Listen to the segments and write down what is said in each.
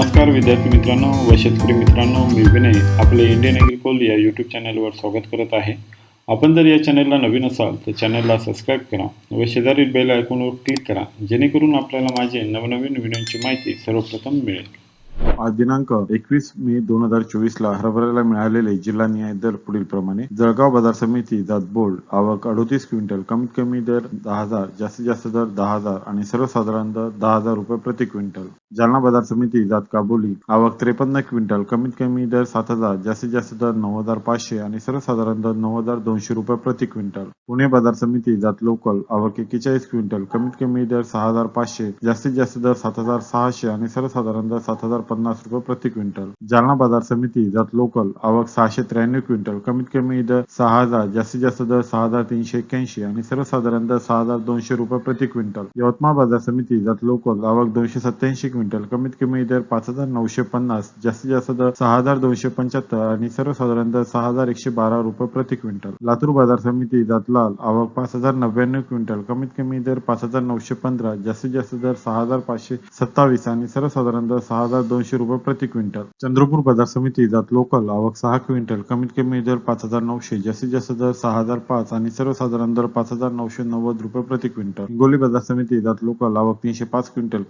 नमस्कार विद्यार्थी मित्रांनो व शेतकरी मित्रांनो मी विनय आपले इंडियन ॲग्रिकोल या यूट्यूब चॅनलवर स्वागत करत आहे. आपण जर या चॅनलला नवीन असाल तर चॅनलला सबस्क्राईब करा व शेजारील बेल आयकॉनवर क्लिक करा जेणेकरून आपल्याला माझे नवनवीन व्हिडिओची माहिती सर्वप्रथम मिळेल. आज दिनांक एकवीस मे दोन हजार चोवीस ला हरभऱ्याला मिळालेले जिल्हा न्याय दर पुढील प्रमाणे जळगाव बाजार समिती जात बोर्ड आवक अडोतीस क्विंटल कमीत कमी दर दहा हजार जास्तीत जास्त दर दहा हजार आणि सर्वसाधारण दर दहा हजार रुपये प्रति क्विंटल. जालना बाजार समिती जात काबोली. आवक त्रेपन्न क्विंटल कमीत कमी दर सात हजार जास्तीत जास्त दर नऊ हजार पाचशे आणि सर्वसाधारण दर नऊ हजार दोनशे रुपये प्रति क्विंटल. पुणे बाजार समिती जात लोकल आवक एकेचाळीस क्विंटल कमीत कमी दर सहा हजार पाचशे जास्तीत जास्त दर सात हजार सहाशे आणि सर्वसाधारण दर सात हजार पन्नास रुपये प्रति क्विंटल. जालना बाजार समिती जात लोकल आवक सहाशे त्र्याण्णव क्विंटल कमीत कमी दर सहा हजार जास्तीत जास्त दर सहा हजार तीनशे एक्क्याऐंशी आणि सर्वसाधारण दर सहा हजार दोनशे रुपये प्रति क्विंटल. यवतमाळ बाजार समिती जात लोकल आवक दोनशे सत्याऐंशी क्विंटल. कमीत कमी दर पाच हजार नऊशे पन्नास जास्तीत जास्त दर सहा हजार दोनशे पंच्याहत्तर आणि सर्वसाधारण दर सहा हजार एकशे बारा रुपये प्रति क्विंटल. लातूर बाजार समिती जातलाल आवक पाच हजार नव्याण्णव क्विंटल. कमीत कमी दर पाच हजार नऊशे पंधरा जास्तीत जास्त दर सहा हजार पाचशे सत्तावीस आणि सर्वसाधारण दर सहा हजार दोनशे रुपये प्रति क्विंटल. चंद्रपूर बाजार समिती जात लोकल आवक सहा क्विंटल. कमीत कमी दर पाच हजार नऊशे जास्तीत जास्त दर सहा हजार पाच आणि सर्वसाधारण दर पाच हजार नऊशे नव्वद रुपये प्रति क्विंटल. हिंगोली बाजार समिती जात लोकल आवक तीनशे पाच क्विंटल.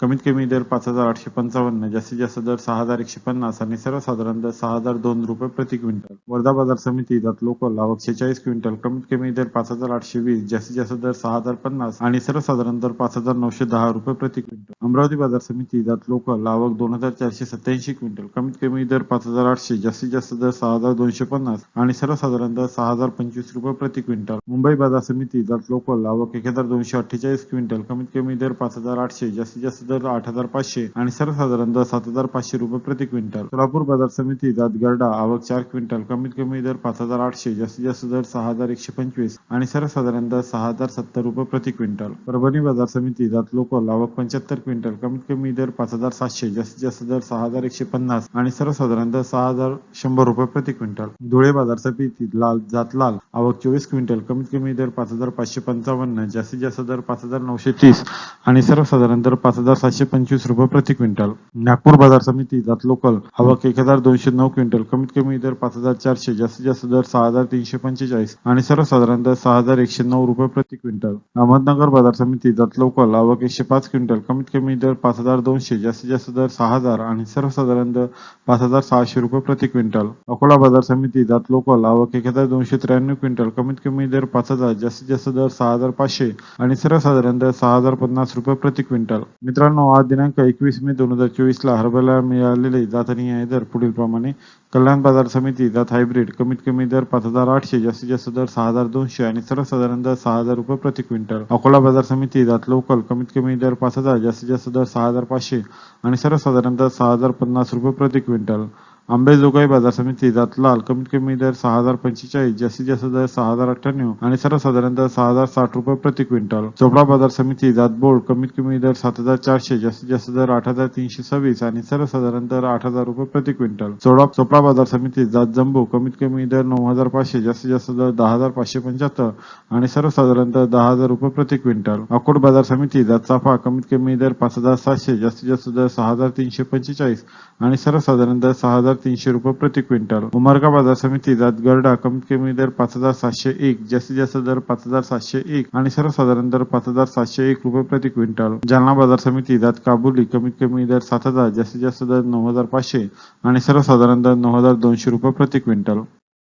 कमीत कमी दर पाच हजार आठशे पंचावन्न जास्तीत जास्त दर सहा हजार एकशे पन्नास आणि सर्वसाधारण दर सहा हजार दोन रुपये प्रति क्विंटल. वर्धा बाजार समिती जात लोकल आवक शेचाळीस क्विंटल कमीत कमी दर पाच हजार आठशे वीस जास्तीत जास्त दर सहा हजार पन्नास आणि सर्वसाधारण दर पाच हजार नऊशे दहा रुपये प्रति क्विंटल. अमरावती बाजार समिती जात लोकल आवक दोन हजार चारशे सत्याऐंशी क्विंटल कमीत कमी दर पाच हजार आठशे जास्तीत जास्त दर सहा हजार दोनशे पन्नास आणि सर्वसाधारण दर सहा हजार पंचवीस रुपये प्रति क्विंटल. मुंबई बाजार समिती जात लोकल आवक एक हजार दोनशे अठ्ठेचाळीस क्विंटल कमीत कमी दर पाच हजार आठशे जास्तीत जास्त दर आठ हजार पाचशे आणि सर्वसाधारण दर सात हजार पाचशे रुपये प्रति क्विंटल. सोलापूर बाजार समिती जात गरडा आवक चार क्विंटल कमीत कमी दर पाच हजार आठशे जास्तीत जास्त दर सहा हजार एकशे पंचवीस आणि सर्वसाधारण दर सहा हजार सत्तर रुपये प्रति क्विंटल. परभणी बाजार समिती जात लोकल आवक पंच्याहत्तर क्विंटल कमीत कमी दर पाच हजार सातशे जास्तीत जास्त दर सहा हजार एकशे पन्नास आणि सर्वसाधारण दर सहा हजार शंभर रुपये प्रति क्विंटल. धुळे बाजार समिती लाल जात लाल आवक चोवीस क्विंटल कमीत कमी दर पाच हजार पाचशे पंचावन्न जास्तीत जास्त दर पाच हजार नऊशे तीस आणि सर्वसाधारण दर पाच हजार सातशे पंचवीस पंचवीस रुपये प्रति क्विंटल. नागपूर बाजार समिती जात लोकल आवक एक हजार दोनशे नऊ क्विंटल. कमीत कमी दर पाच हजार चारशे जास्तीत जास्त दर सहा हजार तीनशे पंचेचाळीस आणि सर्वसाधारण दर सहा हजार एकशे नऊ रुपये प्रति क्विंटल. अहमदनगर बाजार समिती जात लोकल आवक एकशे पाच क्विंटल. कमीत कमी दर पाच हजार दोनशे जास्तीत जास्त दर सहा हजार आणि सर्वसाधारण दर पाच हजार सहाशे रुपये प्रति क्विंटल. अकोला बाजार समिती जात लोकल आवक एक हजार दोनशे त्र्याण्णव क्विंटल. कमीत कमी दर पाच हजार जास्तीत जास्त दर सहा हजार पाचशे आणि सर्वसाधारण दर सहा हजार पन्नास रुपये प्रति क्विंटल. मित्रांनो आज दिनांक एकवीस मे दोन हजार चोवीस ला हरभऱ्याला मिळालेले जातनी आहे दर पुढील प्रमाणे कल्याण बाजार समिती जात हायब्रिड कमीत कमी दर पाच हजार आठशे जास्तीत जास्त दर सहा हजार दोनशे आणि सर्वसाधारण दर सहा हजार रुपये प्रति क्विंटल. अकोला बाजार समिती जात लोकल कमीत कमी दर पाच हजार जास्तीत जास्त दर सहा हजार पाचशे आणि सर्वसाधारण दर सहा हजार पन्नास रुपये प्रति क्विंटल. आंबेजोगाई बाजार समिती जातलाल कमीत कमी दर सहा हजार पंचेचाळीस जास्तीत जास्त दर सहा हजार अठ्ठ्याण्णव आणि सर्वसाधारण दर सहा हजार साठ रुपये प्रति क्विंटल. चोपडा बाजार समिती जात बोर्ड कमीत कमी दर सात हजार चारशे जास्तीत जास्त दर आठ हजार तीनशे सव्वीस आणि सर्वसाधारण दर आठ हजार रुपये प्रति क्विंटल. चोडा चोपडा बाजार समिती जात जम्बो कमीत कमी दर नऊ हजार पाचशे जास्तीत जास्त दर दहा हजार पाचशे पंच्याहत्तर आणि सर्वसाधारण दर दहा हजार रुपये प्रति क्विंटल. अकोट बाजार समिती जात चाफा कमीत कमी दर पाच हजार सातशे जास्तीत जास्त दर सहा हजार तीनशे पंचेचाळीस आणि सर्वसाधारण दर सहा हजार तीनशे रुपये प्रति क्विंटल. उमरगा बाजार समिती जात गरडा कमीत कमी दर पाच हजार सातशे एक जास्तीत जास्त दर पाच हजार सातशे एक आणि सर्वसाधारण दर पाच हजार सातशे एक रुपये प्रति क्विंटल. जालना बाजार समिती जात काबुली कमीत कमी दर सात हजार जास्तीत जास्त दर नऊ हजार पाचशे आणि सर्वसाधारण दर नऊ हजार दोनशे रुपये प्रति क्विंटल.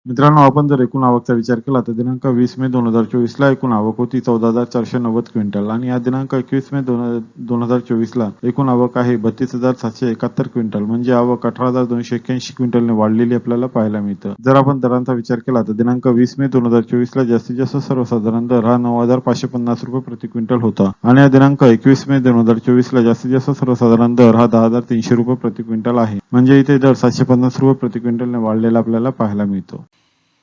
मित्रांनो आपण जर एकूण आवकचा विचार केला तर दिनांक वीस मे दोन हजार चोवीस ला एकूण आवक होती चौदा हजार चारशे नव्वद क्विंटल. आणि या दिनांक एकवीस मे दोन हजार चोवीस ला एकूण आवक आहे बत्तीस हजार सातशे एकाहत्तर क्विंटल. म्हणजे आवक अठरा हजार दोनशे एक्क्याऐंशी क्विंटलने वाढलेली आपल्याला पाहायला मिळतं. जर आपण दरांचा विचार केला तर दिनांक वीस मे दोन हजार चोवीस ला जास्तीत जास्त सर्वसाधारण दर हा नऊ हजार पाचशे पन्नास रुपये प्रति क्विंटल होता. आणि या दिनांक एकवीस मे दोन हजार चोवीस ला जास्तीत जास्त सर्वसाधारण दर हा दहा हजार तीनशे रुपये प्रति क्विंटल आहे. म्हणजे इथे दर सातशे पन्नास रुपये प्रति क्विंटलने वाढलेला आपल्याला पाहायला मिळतो.